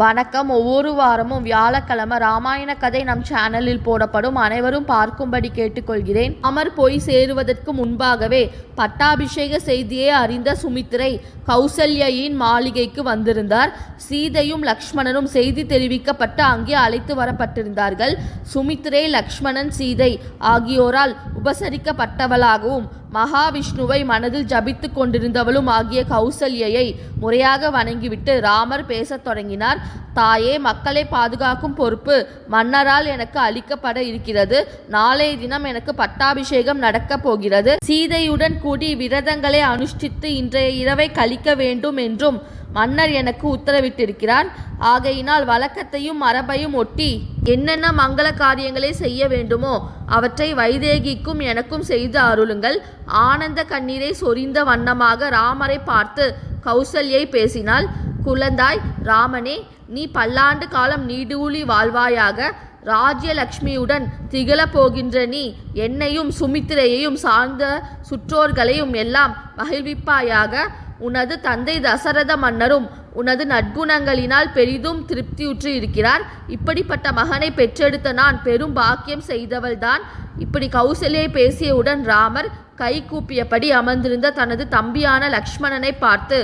வணக்கம். ஒவ்வொரு வாரமும் வியாழக்கிழமை ராமாயண கதை நம் சேனலில் போடப்படும். அனைவரும் பார்க்கும்படி கேட்டுக்கொள்கிறேன். அமர் போய் சேருவதற்கு முன்பாகவே பட்டாபிஷேக செய்தியை அறிந்த சுமித்திரை கௌசல்யின் மாளிகைக்கு வந்திருந்தார். சீதையும் லக்ஷ்மணனும் செய்தி தெரிவிக்கப்பட்டு அங்கே அழைத்து வரப்பட்டிருந்தார்கள். சுமித்திரை லக்ஷ்மணன் சீதை ஆகியோரால் உபசரிக்கப்பட்டவளாகவும் மகாவிஷ்ணுவை மனதில் ஜபித்து கொண்டிருந்தவளும் ஆகிய கௌசல்யை முறையாக வணங்கிவிட்டு ராமர் பேசத் தொடங்கினார். தாயே மக்களை பாதுகாக்கும் பொறுப்பு மன்னரால் எனக்கு அளிக்கப்பட இருக்கிறது. நாளைய தினம் எனக்கு பட்டாபிஷேகம் நடக்கப் போகிறது. சீதையுடன் கூடி விரதங்களை அனுஷ்டித்து இன்றைய இரவை கழிக்க வேண்டும் என்றும் மன்னர் எனக்கு உத்தரவிட்டிருக்கிறார். ஆகையினால் வழக்கத்தையும் மரபையும் ஒட்டி என்னென்ன மங்கள காரியங்களை செய்ய வேண்டுமோ அவற்றை வைதேகிக்கும் எனக்கும் செய்து அருளுங்கள். ஆனந்த கண்ணீரை சொரிந்த வண்ணமாக ராமரை பார்த்து கௌசல்யை பேசினாள். குழந்தாய் ராமனே நீ பல்லாண்டு காலம் நீடூழி வாழ்வாயாக. ராஜ்யலக்ஷ்மியுடன் திகழப் போகின்ற நீ என்னையும் சுமித்திரையையும் சார்ந்த சுற்றோர்களையும் எல்லாம் மகிழ்விப்பாயாக. உனது தந்தை தசரத மன்னரும் உனது நற்குணங்களினால் பெரிதும் திருப்தியுற்று இருக்கிறார். இப்படிப்பட்ட மகனை பெற்றெடுத்த நான் பெரும் பாக்கியம் செய்தவள்தான். இப்படி கௌசல்யை பேசியவுடன் ராமர் கை கூப்பியபடி அமர்ந்திருந்த தனது தம்பியான லக்ஷ்மணனை பார்த்து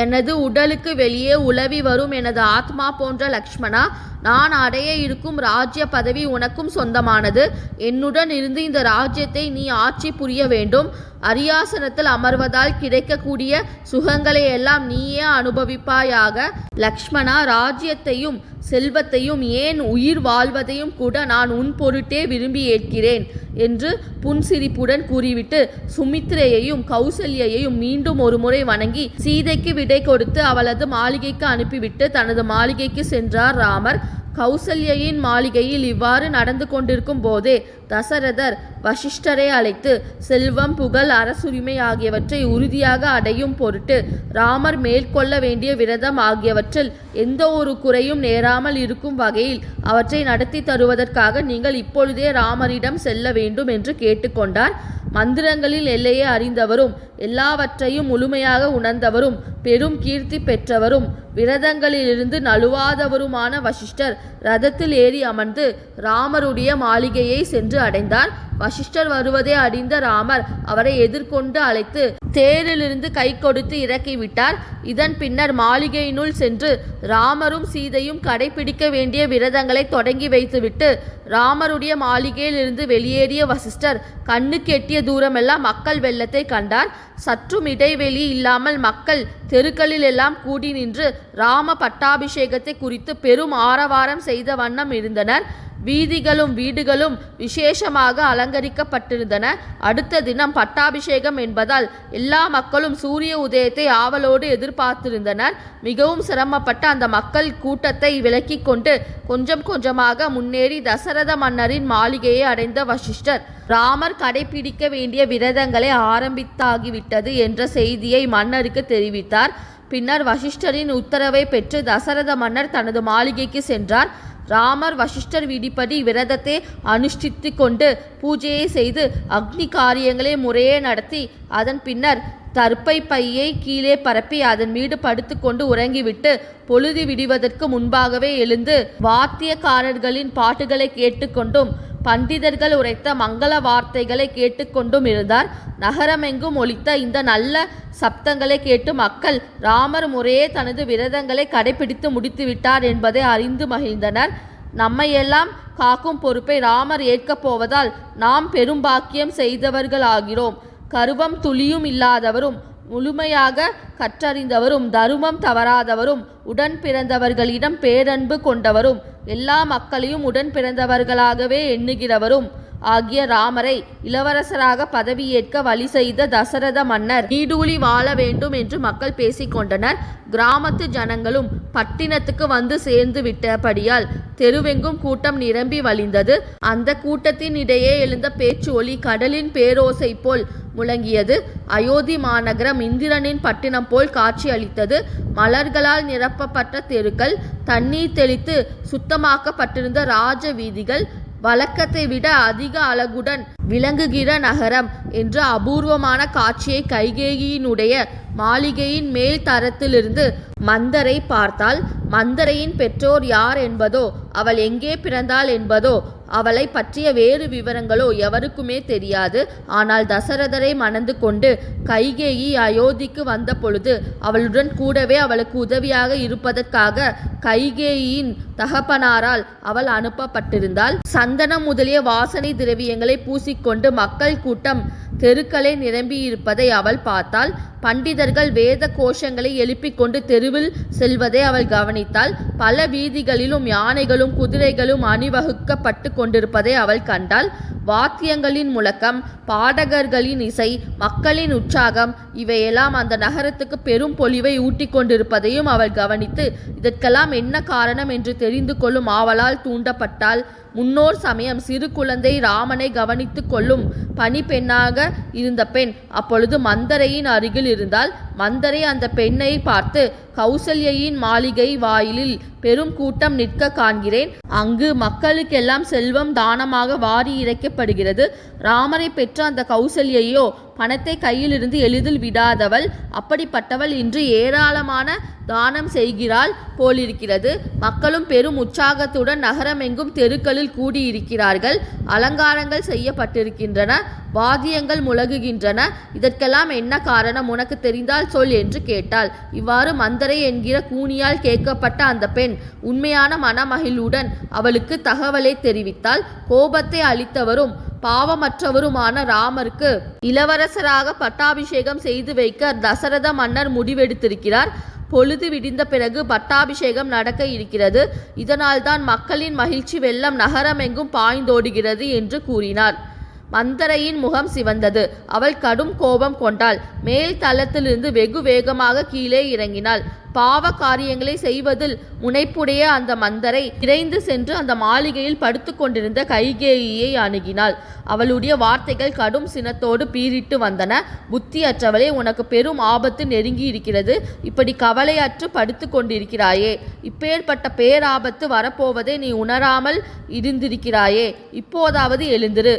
எனது உடலுக்கு வெளியே உலவி வரும் எனது ஆத்மா போன்ற லக்ஷ்மணா நான் அடைய இருக்கும் ராஜ்ய பதவி உனக்கும் சொந்தமானது. என்னுடன் இருந்து இந்த ராஜ்யத்தை நீ ஆட்சி புரிய வேண்டும். அரியாசனத்தில் அமர்வதால் கிடைக்கக்கூடிய சுகங்களை எல்லாம் நீயே அனுபவிப்பாயாக. லக்ஷ்மணா ராஜ்யத்தையும் செல்வத்தையும் ஏன் உயிர் வாழ்வதையும் கூட நான் உன் பொருட்டே விரும்பி ஏற்கிறேன் என்று புன்சிரிப்புடன் கூறிவிட்டு சுமித்ரையையும் கௌசல்யையும் மீண்டும் ஒருமுறை வணங்கி சீதைக்கு விடை கொடுத்து அவளது மாளிகைக்கு அனுப்பிவிட்டு தனது மாளிகைக்கு சென்றார் ராமர். கௌசல்யின் மாளிகையில் இவ்வாறு நடந்து கொண்டிருக்கும் போதே தசரதர் வசிஷ்டரை அழைத்து செல்வம் புகழ் அரசுரிமை ஆகியவற்றை உறுதியாக அடையும் பொருட்டு ராமர் மேற்கொள்ள வேண்டிய விரதம் ஆகியவற்றில் எந்த ஒரு குறையும் நேராமல் இருக்கும் வகையில் அவற்றை நடத்தி தருவதற்காக நீங்கள் இப்பொழுதே ராமரிடம் செல்ல வேண்டும் என்று கேட்டுக்கொண்டார். மந்திரங்களில் எல்லையை அறிந்தவரும் எல்லாவற்றையும் முழுமையாக உணர்ந்தவரும் பெரும் கீர்த்தி பெற்றவரும் விரதங்களிலிருந்து நழுவாதவருமான வசிஷ்டர் ரதத்தில் ஏறி அமர்ந்து ராமருடைய மாளிகையை சென்று அடைந்தார். வசிஷ்டர் வருவதை அறிந்த ராமர் அவரை எதிர்கொண்டு அழைத்து தேரிலிருந்து கை கொடுத்து இறக்கிவிட்டார் இதன் பின்னர் மாளிகையினுள் சென்று ராமரும் சீதையும் கடைபிடிக்க வேண்டிய விரதங்களை தொடங்கி வைத்துவிட்டு ராமருடைய மாளிகையிலிருந்து வெளியேறிய வசிஷ்டர் கண்ணுக்கு எட்டிய தூரமெல்லாம் மக்கள் வெள்ளத்தை கண்டார். சற்றும் இடைவெளி இல்லாமல் மக்கள் தெருக்களில் எல்லாம் கூடி நின்று ராம பட்டாபிஷேகத்தை குறித்து பெரும் ஆரவாரம் செய்த வண்ணம் இருந்தனர். வீதிகளும் வீடுகளும் விசேஷமாக அலங்கரிக்கப்பட்டிருந்தன. அடுத்த தினம் பட்டாபிஷேகம் என்பதால் எல்லா மக்களும் சூரிய உதயத்தை ஆவலோடு எதிர்பார்த்திருந்தனர். மிகவும் சிரமப்பட்ட அந்த மக்கள் கூட்டத்தை விலக்கிக் கொண்டு கொஞ்சம் கொஞ்சமாக முன்னேறி தசரத மன்னரின் மாளிகையை அடைந்த வசிஷ்டர். ராமர் கடைபிடிக்க வேண்டிய விரதங்களை ஆரம்பித்தாகிவிட்டது என்ற செய்தியை மன்னருக்கு தெரிவித்தார். பின்னர் வசிஷ்டரின் உத்தரவை பெற்று தசரத மன்னர் தனது மாளிகைக்கு சென்றார். ராமர் வசிஷ்டர் விதிப்படி விரதத்தை அனுஷ்டித்து கொண்டு பூஜையை செய்து அக்னி காரியங்களை முறையே நடத்தி அதன் பின்னர் தற்பை பையை கீழே பரப்பி அதன் மீது படுத்துக்கொண்டு உறங்கிவிட்டு பொழுது விடுவதற்கு முன்பாகவே எழுந்து வாத்தியக்காரர்களின் பாட்டுகளை கேட்டுக்கொண்டும் பண்டிதர்கள் உரைத்த மங்கள வார்த்தைகளை கேட்டுக்கொண்டும் இருந்தார். நகரமெங்கும் ஒழித்த இந்த நல்ல சப்தங்களை கேட்டு மக்கள் ராமர் முறையே தனது விரதங்களை கடைபிடித்து முடித்துவிட்டார் என்பதை அறிந்து மகிழ்ந்தனர். நம்மையெல்லாம் காக்கும் பொறுப்பை ராமர் ஏற்கப் போவதால் நாம் பெரும் பாக்கியம் செய்தவர்களாகிறோம். கருவம் துளியும் இல்லாதவரும் முழுமையாக கற்றறிந்தவரும் தருமம் தவறாதவரும் உடன் பிறந்தவர்களிடம் பேரன்பு கொண்டவரும் எல்லா மக்களையும் உடன் பிறந்தவர்களாகவே எண்ணுகிறவரும் ஆகிய ராமரை இளவரசராக பதவியேற்க வழி செய்த தசரத மன்னர் நீடூழி வாழ வேண்டும் என்று மக்கள் பேசிக்கொண்டனர். கிராமத்து ஜனங்களும் பட்டினத்துக்கு வந்து சேர்ந்து விட்டபடியால் தெருவெங்கும் கூட்டம் நிரம்பி வழிந்தது. அந்த கூட்டத்தின் இடையே எழுந்த பேச்சு ஒலி கடலின் பேரோசை போல் முழங்கியது. அயோத்தி மாநகரம் இந்திரனின் பட்டினம் போல் காட்சி அளித்தது. மலர்களால் நிரப்பப்பட்ட தெருக்கள் தண்ணீர் தெளித்து சுத்தமாக்கப்பட்டிருந்த ராஜ வீதிகள் வழக்கத்தை விட அதிக அழகுடன் விளங்குகிற நகரம் என்ற அபூர்வமான காட்சியை கைகேயினுடைய மாளிகையின் மேல் தரத்திலிருந்து மந்தரை பார்த்தால் மந்தரையின் பெற்றோர் யார் என்பதோ அவள் எங்கே பிறந்தாள் என்பதோ அவளை பற்றிய வேறு விவரங்களோ எவருக்குமே தெரியாது. ஆனால் தசரதரை மணந்து கொண்டு கைகேயி அயோத்திக்கு வந்த பொழுது அவளுடன் கூடவே அவளுக்கு உதவியாக இருப்பதற்காக கைகேயியின் தகப்பனாரால் அவள் அனுப்பப்பட்டிருந்தாள். சந்தனம் முதலிய வாசனை திரவியங்களை பூசிக்கொண்டு மக்கள் கூட்டம் தெருக்களை நிரம்பியிருப்பதை அவள் பார்த்தாள். பண்டிதர்கள் வேத கோஷங்களை எழுப்பிக் கொண்டு தெருவில் செல்வதை அவள் கவனித்தாள். பல வீதிகளிலும் யானைகளும் குதிரைகளும் அணிவகுக்கப்பட்டு கொண்டிருப்பதை அவள் கண்டாள். வாத்தியங்களின் முழக்கம் பாடகர்களின் இசை மக்களின் உற்சாகம் இவையெல்லாம் அந்த நகரத்துக்கு பெரும் பொலிவை ஊட்டிக் கொண்டிருப்பதையும் அவள் கவனித்து இதற்கெல்லாம் என்ன காரணம்? என்று தெரிந்து கொள்ளும் ஆவலால் தூண்டப்பட்டால் முன்னோர் சமயம் சிறு குழந்தை ராமனை கவனித்துக் கொள்ளும் பணிப்பெண்ணாக இருந்த பெண் அப்பொழுது மந்தரையின் அருகில் இருந்தால் மந்தரை அந்த பெண்ணை பார்த்து கௌசல்யின் மாளிகை வாயிலில் பெரும் கூட்டம் நிற்க காண்கிறேன். அங்கு மக்களுக்கெல்லாம் செல்வம் தானமாக வாரி இறைக்கப்படுகிறது. ராமரை பெற்ற அந்த கௌசல்யையோ பணத்தை கையிலிருந்து எளிதில் விடாதவள். அப்படிப்பட்டவள் இன்று ஏராளமான தானம் செய்கிறாள் போலிருக்கிறது. மக்களும் பெரும் உற்சாகத்துடன் நகரமெங்கும் தெருக்களில் கூடியிருக்கிறார்கள். அலங்காரங்கள் செய்யப்பட்டிருக்கின்றன. வாத்தியங்கள் முழகுகின்றன. இதற்கெல்லாம் என்ன காரணம்? உனக்கு தெரிந்தால் சொல் என்று கேட்டாள். இவ்வாறு மந்தரை என்கிற கூனியால் கேட்கப்பட்ட அந்த பெண் உண்மையான மனமகிழ்வுடன் அவளுக்கு தகவலை தெரிவித்தாள். கோபத்தை அளித்தவரும் பாவமற்றவருமான ராமருக்கு இளவரசராக பட்டாபிஷேகம் செய்து வைக்க தசரத மன்னர் முடிவெடுத்திருக்கிறார். பொழுது விடிந்த பிறகு பட்டாபிஷேகம் நடக்க இருக்கிறது. இதனால்தான் மக்களின் மகிழ்ச்சி வெள்ளம் நகரமெங்கும் பாய்ந்தோடுகிறது என்று கூறினார். மந்தரையின் முகம் சிவந்தது. அவள் கடும் கோபம் கொண்டாள். மேல் தளத்திலிருந்து வெகு வேகமாக கீழே இறங்கினாள். பாவ காரியங்களை செய்வதில் முனைப்புடைய அந்த மந்தரை இறைந்து சென்று அந்த மாளிகையில் படுத்து கொண்டிருந்த கைகேயியை அணுகினாள். அவளுடைய வார்த்தைகள் கடும் சினத்தோடு பீறிட்டு வந்தன. புத்தியற்றவளே உனக்கு பெரும் ஆபத்து நெருங்கி இருக்கிறது இப்படி கவலையற்று படுத்து கொண்டிருக்கிறாயே. இப்பேற்பட்ட பேராபத்து வரப்போவதை நீ உணராமல் இருந்திருக்கிறாயே. இப்போதாவது எழுந்திரு.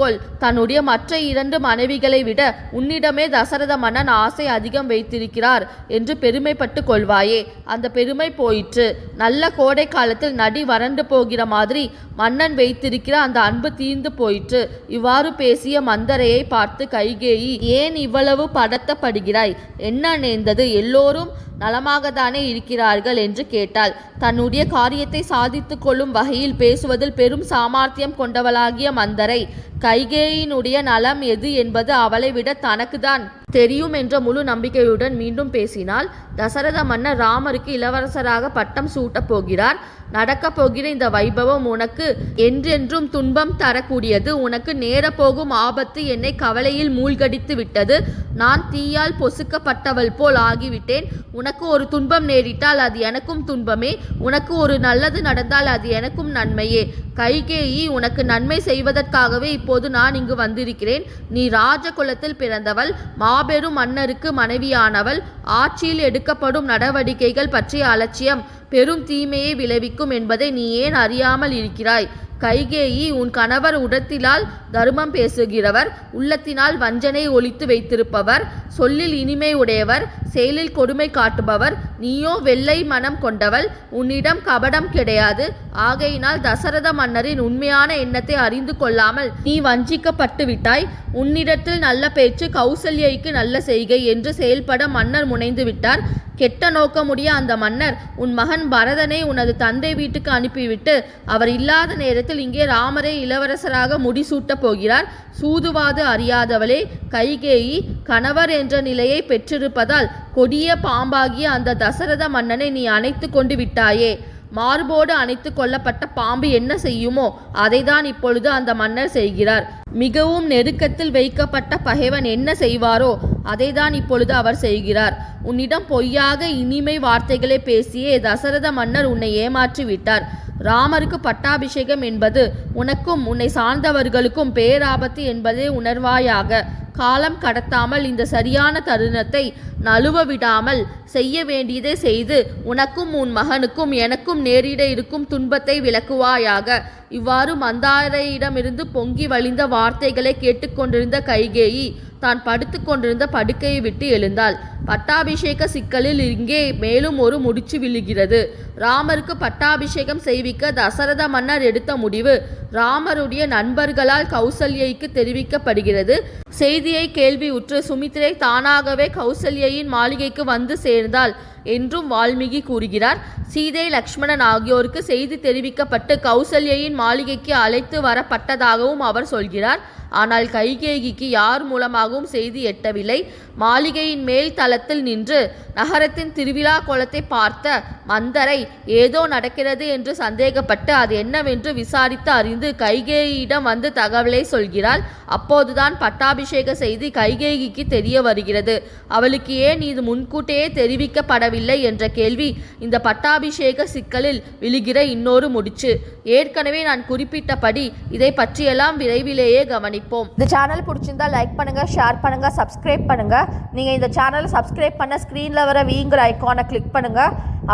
கொள். தன்னுடைய மற்ற இரண்டு மனைவிகளை விட உன்னிடமே தசரத மன்னன் ஆசை அதிகம் வைத்திருக்கிறார் என்று பெருமைப்பட்டு கொள்வாயே. அந்த பெருமை போயிற்று. நல்ல கோடை காலத்தில் நடி வறண்டு போகிற மாதிரி மன்னன் வைத்திருக்கிற அந்த அன்பு தீர்ந்து போயிற்று. இவ்வாறு பேசிய மந்தரையை பார்த்து கைகேயி ஏன் இவ்வளவு படத்தப்படுகிறாய்? என்ன நேர்ந்தது? எல்லோரும் நலமாகத்தானே இருக்கிறார்கள் என்று கேட்டாள். தன்னுடைய காரியத்தை சாதித்து கொள்ளும் வகையில் பேசுவதில் பெரும் சாமர்த்தியம் கொண்டவளாகிய மந்தரை கைகேயினுடைய நலம் எது என்பது அவளை விட தனக்குதான். தெரியும் என்ற முழு நம்பிக்கையுடன் மீண்டும் பேசினாள். தசரத மன்னர் ராமருக்கு இளவரசராக பட்டம் சூட்டப் போகிறார். நடக்கப் போகிற இந்த வைபவம் உனக்கு என்றென்றும் துன்பம் தரக்கூடியது. உனக்கு நேரப்போகும் ஆபத்து என்னை கவலையில் மூழ்கடித்து விட்டது. நான் தீயால் பொசுக்கப்பட்டவள் போல் ஆகிவிட்டேன். உனக்கு ஒரு துன்பம் நேரிட்டால் அது எனக்கும் துன்பமே. உனக்கு ஒரு நல்லது நடந்தால் அது எனக்கும் நன்மையே. கைகேயி உனக்கு நன்மை செய்வதற்காகவே இப்போது நான் இங்கு வந்திருக்கிறேன். நீ ராஜகுலத்தில் பிறந்தவள். மா மாபெரும் மன்னருக்கு மனைவியானவள். ஆட்சியில் எடுக்கப்படும் நடவடிக்கைகள் பற்றிய அலட்சியம் பெரும் தீமையை விளைவிக்கும் என்பதை நீ ஏன் அறியாமல் இருக்கிறாய்? கைகேயி உன் கணவர் உடத்திலால் தர்மம் பேசுகிறவர் உள்ளத்தினால் வஞ்சனை ஒழித்து வைத்திருப்பவர் சொல்லில் இனிமை உடையவர் செயலில் கொடுமை காட்டுபவர் நீயோ வெள்ளை மனம் கொண்டவள் உன்னிடம் கபடம் கிடையாது. ஆகையினால் தசரத மன்னரின் உண்மையான எண்ணத்தை அறிந்து கொள்ளாமல் நீ வஞ்சிக்கப்பட்டு விட்டாய் உன்னிடத்தில் நல்ல பேச்சு கௌசல்யைக்கு நல்ல செய்கை என்று செயல்பட மன்னர் முனைந்து விட்டார் கெட்ட நோக்கமுடைய அந்த மன்னர் உன் மகன் பரதனை உனது தந்தை வீட்டுக்கு அனுப்பிவிட்டு அவர் இல்லாத நேரத்தில் இங்கே ராமரை இளவரசராக முடிசூட்டப் போகிறார். சூதுவாது அறியாதவளே கைகேயி கணவர் என்ற நிலையை பெற்றிருப்பதால் கொடிய பாம்பாகிய அந்த தசரத மன்னனை நீ அணைத்து கொண்டு விட்டாயே. மார்போடு அணைத்து கொள்ளப்பட்ட பாம்பு என்ன செய்யுமோ அதைதான் இப்பொழுது அந்த மன்னர் செய்கிறார். மிகவும் நெருக்கத்தில் வைக்கப்பட்ட பகைவன் என்ன செய்வாரோ அதைதான் இப்பொழுது அவர் செய்கிறார். உன்னிடம் பொய்யாக இனிமை வார்த்தைகளை பேசியே தசரத மன்னர் உன்னை ஏமாற்றி விட்டார். ராமருக்கு பட்டாபிஷேகம் என்பது உனக்கும் உன்னை சார்ந்தவர்களுக்கும் பேராபத்து என்பதை உணர்வாயாக காலம் கடத்தாமல் இந்த சரியான தருணத்தை நழுவ விடாமல் செய்ய வேண்டியதை செய்து உனக்கும் உன் மகனுக்கும் எனக்கும் நேரிட இருக்கும் துன்பத்தை விளக்குவாயாக. இவ்வாறு மந்தாரையிடமிருந்து பொங்கி வழிந்த வார்த்தைகளை கேட்டுக்கொண்டிருந்த கைகேயி தான் படுத்து கொண்டிருந்த படுக்கையை விட்டு எழுந்தாள். பட்டாபிஷேக சிக்கலில் இங்கே மேலும் ஒரு முடிச்சு விழுகிறது. ராமருக்கு பட்டாபிஷேகம் செய்விக்க தசரத மன்னர் எடுத்த முடிவு ராமருடைய நண்பர்களால் கௌசல்யைக்கு தெரிவிக்கப்படுகிறது. செய்தியை கேள்வியுற்று சுமித்திரை தானாகவே கௌசல்யின் மாளிகைக்கு வந்து சேர்ந்தாள். என்றும் வால்மீகி கூறுகிறார். சீதை லக்ஷ்மணன் ஆகியோருக்கு செய்தி தெரிவிக்கப்பட்டு கௌசல்யின் மாளிகைக்கு அழைத்து வரப்பட்டதாகவும் அவர் சொல்கிறார். ஆனால் கைகேகிக்கு யார் மூலமாகவும் செய்தி எட்டவில்லை. மாளிகையின் மேல் தளத்தில் நின்று நகரத்தின் திருவிழா கோலத்தை பார்த்த மந்தரை ஏதோ நடக்கிறது என்று சந்தேகப்பட்டு அது என்னவென்று விசாரித்து அறிந்து கைகேயிடம் வந்து தகவலை சொல்கிறாள். அப்போதுதான் பட்டாபிஷேக செய்தி கைகேகிக்கு தெரிய வருகிறது. அவளுக்கு ஏன் இது முன்கூட்டியே தெரிவிக்கப்படவில்லை? என்ற கேள்வி இந்த பட்டாபிஷேக சிக்கலில் விழுகிற இன்னொரு முடிச்சு. ஏற்கனவே நான் குறிப்பிட்டபடி இதை பற்றியெல்லாம் விரைவிலேயே கவனிப்போம். இந்த சேனல் பிடிச்சிருந்தா லைக் பண்ணுங்க ஷேர் பண்ணுங்க சப்ஸ்கிரைப் பண்ணுங்க. நீங்க இந்த சேனலை சப்ஸ்கிரைப் பண்ண ஸ்க்ரீன்ல வர வீங்கிற ஐக்கானை கிளிக் பண்ணுங்க.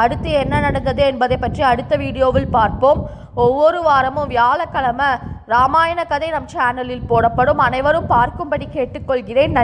அடுத்து என்ன நடந்தது என்பதை பற்றி அடுத்த வீடியோவில் பார்ப்போம். ஒவ்வொரு வாரமும் வியாழக்கிழமை ராமாயண கதை நம் சேனலில் போடப்படும். அனைவரும் பார்க்கும்படி கேட்டுக்கொள்கிறேன். நன்றி.